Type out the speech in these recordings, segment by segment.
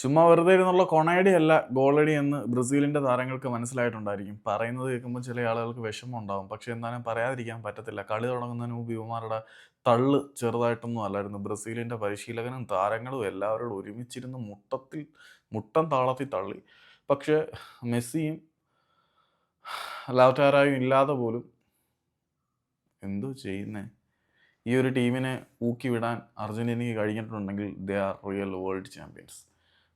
ചുമ്മാ വെറുതെ ഇരുന്നുള്ള കൊണയടി അല്ല ഗോളടി എന്ന് ബ്രസീലിന്റെ താരങ്ങൾക്ക് മനസ്സിലായിട്ടുണ്ടായിരിക്കും. പറയുന്നത് കേൾക്കുമ്പോൾ ചില ആളുകൾക്ക് വിഷമം ഉണ്ടാകും പക്ഷേ എന്നാലും പറയാതിരിക്കാൻ പറ്റത്തില്ല. കളി തുടങ്ങുന്നതിന് മുമ്പ് യുവമാരുടെ തള്ള് ചെറുതായിട്ടൊന്നും അല്ലായിരുന്നു. ബ്രസീലിന്റെ പരിശീലകനും താരങ്ങളും എല്ലാവരോടും ഒരുമിച്ചിരുന്ന് മുട്ടത്തിൽ മുട്ടം താളത്തിൽ തള്ളി. പക്ഷേ മെസ്സിയും ലാവറ്റാരായും ഇല്ലാതെ പോലും എന്തോ ചെയ്യുന്നേ? ഈ ഒരു ടീമിനെ ഊക്കി വിടാൻ അർജന്റീനയ്ക്ക് കഴിഞ്ഞിട്ടുണ്ടെങ്കിൽ they are real world champions.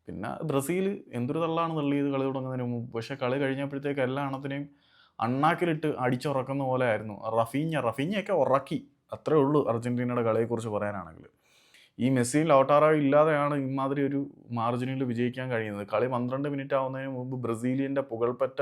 പിന്നെ ബ്രസീൽ എന്തൊരു തള്ളാണ് തള്ളിയത് കളി തുടങ്ങുന്നതിന് മുമ്പ്. പക്ഷേ കളി കഴിഞ്ഞപ്പോഴത്തേക്ക് എല്ലാ എണ്ണത്തിനെയും അണ്ണാക്കിലിട്ട് അടിച്ചുറക്കുന്ന പോലെ ആയിരുന്നു റഫീഞ്ഞ റഫീഞ്ഞയൊക്കെ ഉറക്കി. അത്രേ ഉള്ളൂ അർജന്റീനയുടെ കളിയെക്കുറിച്ച് പറയാനാണെങ്കിൽ. ഈ മെസ്സിയും ലൗട്ടാറോ ഇല്ലാതെയാണ് ഇമാതിരി ഒരു മാർജിനിൽ വിജയിക്കാൻ കഴിയുന്നത്. കളി പന്ത്രണ്ട് മിനിറ്റ് ആവുന്നതിന് മുമ്പ് ബ്രസീലിയന്റെ പുകൾപ്പറ്റ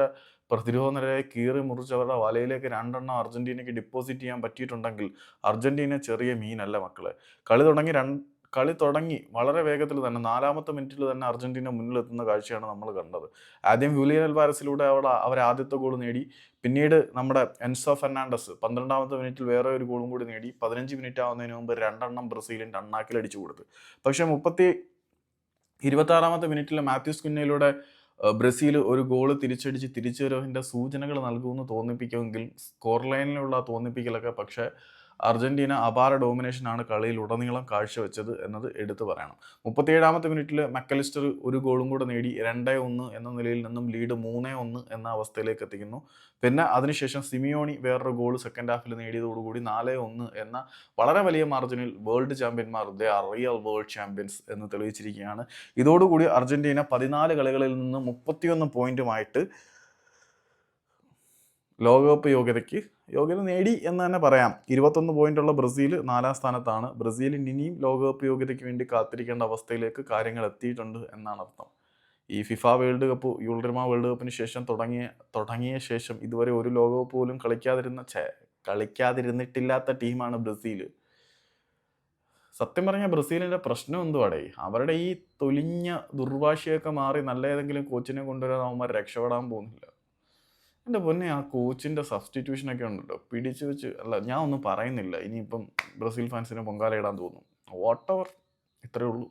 പ്രതിരോധ നിരയെ കീറി മുറിച്ച് അവരുടെ വലയിലേക്ക് രണ്ടെണ്ണം അർജന്റീനയ്ക്ക് ഡിപ്പോസിറ്റ് ചെയ്യാൻ പറ്റിയിട്ടുണ്ടെങ്കിൽ അർജന്റീന ചെറിയ മീനല്ല മക്കളെ. കളി തുടങ്ങി രണ്ട് കളി തുടങ്ങി വളരെ വേഗത്തിൽ തന്നെ നാലാമത്തെ മിനിറ്റിൽ തന്നെ അർജന്റീന മുന്നിലെത്തുന്ന കാഴ്ചയാണ് നമ്മൾ കണ്ടത്. ആദ്യം ഹുലിയൻ അൽവാരസിലൂടെ അവൾ അവർ ആദ്യത്തെ ഗോൾ നേടി. പിന്നീട് നമ്മുടെ എൻസോ ഫെർണാണ്ടസ് പന്ത്രണ്ടാമത്തെ മിനിറ്റിൽ വേറെ ഒരു ഗോളും കൂടി നേടി. പതിനഞ്ച് മിനിറ്റ് ആവുന്നതിന് മുമ്പ് രണ്ടെണ്ണം ബ്രസീലിന്റെ അണ്ണാക്കിൽ അടിച്ചു കൊടുത്തു. പക്ഷേ മുപ്പത്തി ഇരുപത്താറാമത്തെ മിനിറ്റിൽ മാത്യൂസ് കുന്നയിലൂടെ ബ്രസീൽ ഒരു ഗോൾ തിരിച്ചടിച്ച് തിരിച്ചുവരവിന്റെ സൂചനകൾ നൽകുമെന്ന് തോന്നിപ്പിക്കുമെങ്കിൽ സ്കോർ ലൈനിലുള്ള തോന്നിപ്പിക്കലൊക്കെ പക്ഷേ അർജന്റീന അപാര ഡോമിനേഷനാണ് കളിയിൽ ഉടനീളം കാഴ്ചവെച്ചത് എന്നത് എടുത്തു പറയണം. മുപ്പത്തിയേഴാമത്തെ മിനിറ്റിൽ മക്കലിസ്റ്റർ ഒരു ഗോളും കൂടെ നേടി രണ്ടേ ഒന്ന് എന്ന നിലയിൽ നിന്നും ലീഡ് മൂന്നേ ഒന്ന് എന്ന അവസ്ഥയിലേക്ക് എത്തിക്കുന്നു. പിന്നെ അതിനുശേഷം സിമിയോണി വേറൊരു ഗോൾ സെക്കൻഡ് ഹാഫിൽ നേടിയതോടുകൂടി നാലേ ഒന്ന് എന്ന വളരെ വലിയ മാർജിനിൽ world ചാമ്പ്യന്മാർ they are real world champions എന്ന് തെളിയിച്ചിരിക്കുകയാണ്. ഇതോടുകൂടി അർജന്റീന പതിനാല് കളികളിൽ നിന്ന് മുപ്പത്തിയൊന്ന് പോയിന്റുമായിട്ട് ലോകകപ്പ് യോഗ്യതയ്ക്ക് യോഗ്യത നേടി എന്ന് തന്നെ പറയാം. ഇരുപത്തൊന്ന് പോയിന്റുള്ള ബ്രസീൽ നാലാം സ്ഥാനത്താണ്. ബ്രസീലിന് ഇനിയും ലോകകപ്പ് യോഗ്യതയ്ക്ക് വേണ്ടി കാത്തിരിക്കേണ്ട അവസ്ഥയിലേക്ക് കാര്യങ്ങൾ എത്തിയിട്ടുണ്ട് എന്നാണ് അർത്ഥം. ഈ ഫിഫ വേൾഡ് കപ്പ് യൂൾറിമ വേൾഡ് കപ്പിന് ശേഷം തുടങ്ങിയ തുടങ്ങിയ ശേഷം ഇതുവരെ ഒരു ലോകകപ്പ് പോലും കളിക്കാതിരുന്ന കളിക്കാതിരുന്നിട്ടില്ലാത്ത ടീമാണ് ബ്രസീൽ സത്യം പറഞ്ഞാൽ ബ്രസീലിന്റെ പ്രശ്നം എന്തുവാടേ? അവരുടെ ഈ തൊലിഞ്ഞ ദുർവാശിയൊക്കെ മാറി നല്ല ഏതെങ്കിലും കോച്ചിനെ കൊണ്ടുവരാൻ അവന്മാർ രക്ഷപ്പെടാൻ പോകുന്നില്ല. എന്റെ പൊന്നെ ആ കോച്ചിന്റെ സബ്സ്റ്റിറ്റ്യൂഷനൊക്കെ ഉണ്ടല്ലോ. പിടിച്ചു വെച്ച് അല്ല ഞാൻ ഒന്നും പറയുന്നില്ല. ഇനിയിപ്പം ബ്രസീൽ ഫാൻസിന് പൊങ്കാല ഇടാൻ തോന്നും. വാട്ട് എവർ ഇത്രയേ ഉള്ളൂ.